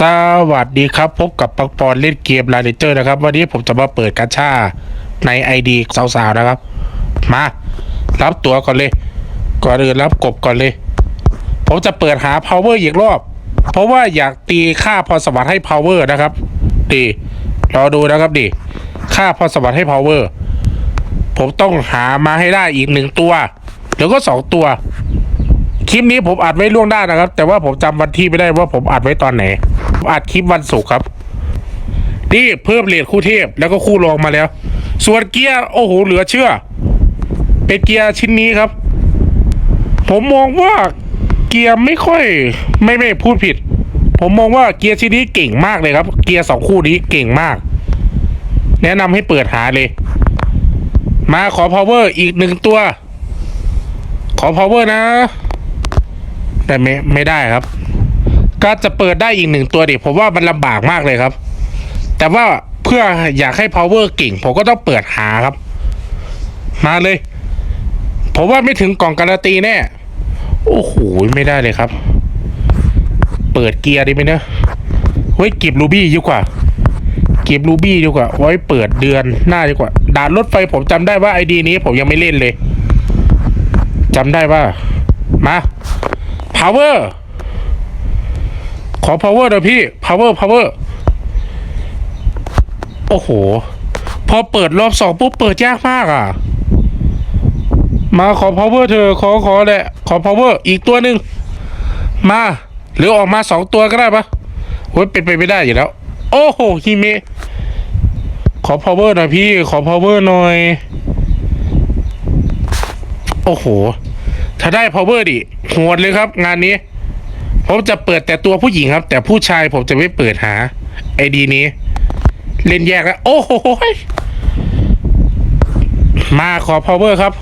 สวัสดีครับพบกับปังปอนเล่นเกมลาเลเจอร์นะครับ วันนี้ผมจะมาเปิดกาชาในไอดีสาวๆนะครับ มา รับตัวก่อนเลย ก่อนอื่นรับกบก่อนเลย ผมจะเปิดหา power อีกรอบ เพราะว่าอยากตีค่าพรสวรรค์ให้ power นะครับดีรอดูนะครับดีค่าพรสวรรค์ให้ power ผมต้องหามาให้ได้อีกหนึ่งตัวหรือก็สองตัว คลิปนี้ผมอัดไว้ล่วงหน้านะครับ แต่ว่าผมจำวันที่ไม่ได้ว่าผมอัดไว้ตอนไหนผมอัดคลิปวันศุกร์ครับ นี่เพิ่มเลทคู่เทพแล้วก็คู่รองมาแล้ว ส่วนเกียร์โอ้โหเหลือเชื่อ เป็นเกียร์ชิ้นนี้ครับ ผมมองว่าเกียร์ไม่ค่อย ไม่ไม่พูดผิด ผมมองว่าเกียร์ชิ้นนี้เก่งมากเลยครับ เกียร์สองคู่นี้เก่งมาก แนะนำให้เปิดหาเลย มาขอ power อีกหนึ่งตัว ขอ power นะ แต่ไม่ไม่ได้ครับ ก็จะเปิดได้อีกหนึ่งตัวดิผมว่ามันลำบากมากเลยครับ แต่ว่าเพื่ออยากให้ power เก่ง ผมก็ต้องเปิดหาครับ มาเลย ผมว่าไม่ถึงกล่องการันตีแน่ โอ้โหไม่ได้เลยครับ เปิดเกียร์ดีไหมนะไว้ยเก็บรูบี้ดีกว่าเก็บรูบี้ดีกว่า ไว้เปิดเดือนหน้าดีกว่าด่านรถไฟผมจำได้ว่าไอดีนี้ผมยังไม่เล่นเลยจำได้ว่า มา power ขอ power หน่อยพี่ power power โอ้โห พอเปิดรอบสองปุ๊บเปิดยากมากอะ มาขอ power เธอ ขอขอแหละ ขอ power อีกตัวหนึ่ง มา หรือออกมาสองตัวก็ได้ปะโอ้ยเป็นไปไม่ได้อยู่แล้ว โอ้โหฮิเมะขอ power หน่อยพี่ ขอ power หน่อย โอ้โห ถ้าได้ power ดิโหดเลยครับ งานนี้ ผมจะเปิดแต่ตัวผู้หญิงครับ แต่ผู้ชายผมจะไม่เปิดหาไอดีนี้ เล่นแยกแล้ว โอ้โหมาขอ power ครับ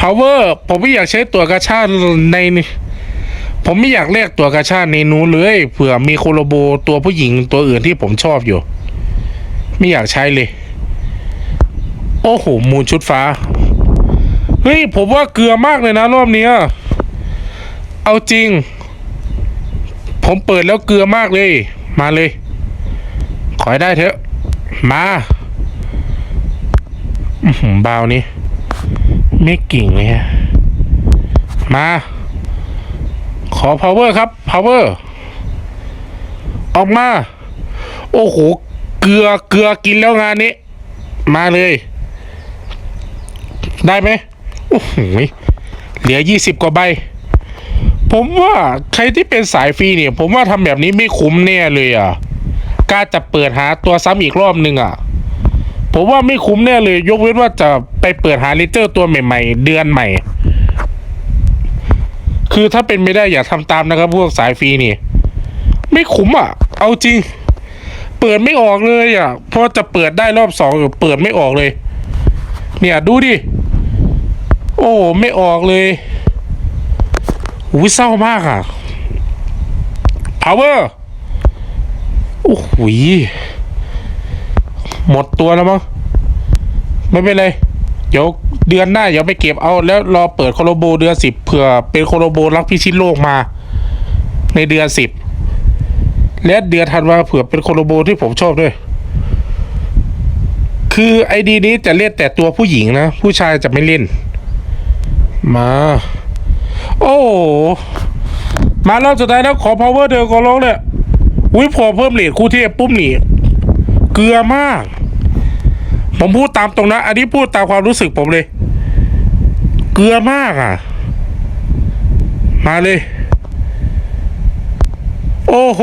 power ผมไม่อยากใช้ตัวกระชากในผมไม่อยากเรียกตัวกระชากในนู้นเลยเผื่อมีโคโลโบตัวผู้หญิงตัวอื่นที่ผมชอบอยู่ ไม่อยากใช้เลย โอ้โหมูลชุดฟ้า เฮ้ยผมว่าเกลือมากเลยนะรอบนี้เอาจริง ผมเปิดแล้วเกลือมากเลย มาเลย ขอให้ได้เถอะ มาอื้อหือบานี้ไม่กิ่งเลยฮะมา ขอ power ครับ power ออกมา โอ้โห เกลือ เกลือกินแล้วงานนี้ มาเลย ได้ไหม โอ้โหเหลือยี่สิบกว่าใบ ผมว่าใครที่เป็นสายฟรีเนี่ย ผมว่าทำแบบนี้ไม่คุ้มแน่เลยอะกล้าจะเปิดหาตัวซ้ำอีกรอบหนึ่งอะ ผมว่าไม่คุ้มแน่เลย ยกเว้นว่าจะไปเปิดหาเลเจอร์ตัวใหม่ ๆ เดือนใหม่ คือถ้าเป็นไม่ได้อย่าทำตามนะครับ พวกสายฟรีนี่ ไม่คุ้มอะ เอาจริง เปิดไม่ออกเลยอะ เพราะจะเปิดได้รอบสองเปิดไม่ออกเลย เนี่ยดูดิ โอ้ไม่ออกเลยอุ้ยเศร้ามากอะ power โอ้โหยหมดตัวแล้วมั้งไม่เป็นไร เดี๋ยวเดือนหน้าเดี๋ยวไปเก็บเอาแล้วรอเปิดโคโลโบเดือนสิบเผื่อเป็นโคโลโบรักพิชิตโลกมา ในเดือนสิบและเดือนธันวาเผื่อเป็นโคโลโบที่ผมชอบด้วย คือไอดีนี้จะเล่นแต่ตัวผู้หญิงนะ ผู้ชายจะไม่เล่น มา โอ้ มารอบสุดท้ายแล้วขอ power เธอขอร้องเลยอุ้ยพอเพิ่มเหลทคู่เทพปุ๊บหนีเกลือมาก ผมพูดตามตรงนะ อันนี้พูดตามความรู้สึกผมเลย เกลือมากอะ มาเลย โอ้โห